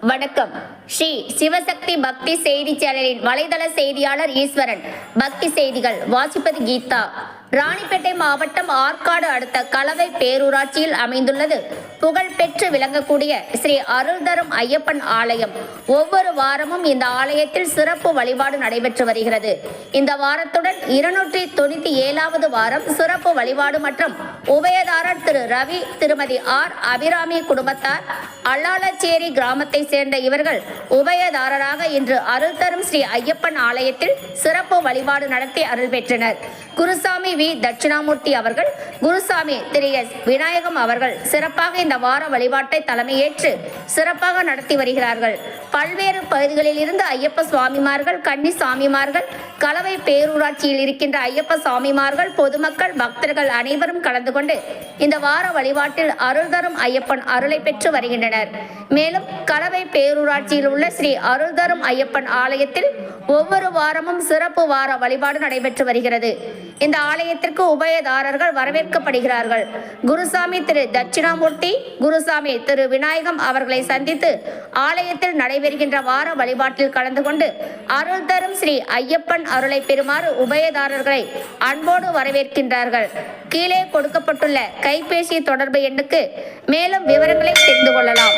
வணக்கம். ஸ்ரீ சிவசக்தி பக்தி செய்தி சேனலின் வலைதள செய்தியாளர் ஈஸ்வரன். பக்தி செய்திகள் வாசிப்பது கீதா. ராணிப்பேட்டை மாவட்டம் ஆற்காடு அடுத்த கலவை பேரூராட்சியில் அமைந்துள்ளது. புகழ்பெற்று விளங்கக்கூடிய ஸ்ரீ அருள்தரும் ஐயப்பன் ஆலயம். ஒவ்வொரு வாரமும் இந்த ஆலயத்தில் சிறப்பு வழிபாடு நடைபெற்று வருகிறது. இந்த வாரத்துடன் இருநூற்றி தொண்ணூத்தி ஏழாவது வாரம் சிறப்பு வழிபாடு மற்றும் உபயதாரர் திரு ரவி திருமதி ஆர். அபிராமி குடும்பத்தார் அல்லாலச்சேரி கிராமத்தை சேர்ந்த இவர்கள் உபயதாரராக இன்று அருள்தரும் ஸ்ரீ ஐயப்பன் ஆலயத்தில் சிறப்பு வழிபாடு நடத்தி அருள் பெற்றனர். குருசாமி வி. தட்சிணாமூர்த்தி அவர்கள் குருசாமி திரு. எஸ். விநாயகம் அவர்கள் சிறப்பாக இந்த வார வழிபாட்டை தலைமையேற்று சிறப்பாக நடத்தி வருகிறார்கள். பல்வேறு பகுதிகளில் இருந்து ஐயப்ப சுவாமிமார்கள் கன்னி சாமிமார்கள் கலவை பேரூராட்சியில் இருக்கின்ற ஐயப்ப சாமிமார்கள் பொதுமக்கள் பக்தர்கள் அனைவரும் கலந்து கொண்டு இந்த வார வழிபாட்டில் அருள் தரும் ஐயப்பன் அருளை பெற்று வருகின்றனர். மேலும் கலவை பேரூராட்சியில் உள்ள ஸ்ரீ அருள் தரும் ஐயப்பன் ஆலயத்தில் ஒவ்வொரு வாரமும் சிறப்பு வார வழிபாடு நடைபெற்று வருகிறது. இந்த ஆலயத்திற்கு உபயதாரர்கள் வரவேற்கப்படுகிறார்கள். குருசாமி திரு தட்சிணாமூர்த்தி குருசாமி திரு விநாயகம் அவர்களை சந்தித்து ஆலயத்தில் நடைபெறுகின்ற வார வழிபாட்டில் கலந்து கொண்டு அருள் தரும் ஸ்ரீ ஐயப்பன் அருளை பெறுமாறு உபயதாரர்களை அன்போடு வரவேற்கின்றார்கள். கீழே கொடுக்கப்பட்டுள்ள கைபேசி தொடர்பு எண்ணுக்கு மேலும் விவரங்களை தெரிந்து கொள்ளலாம்.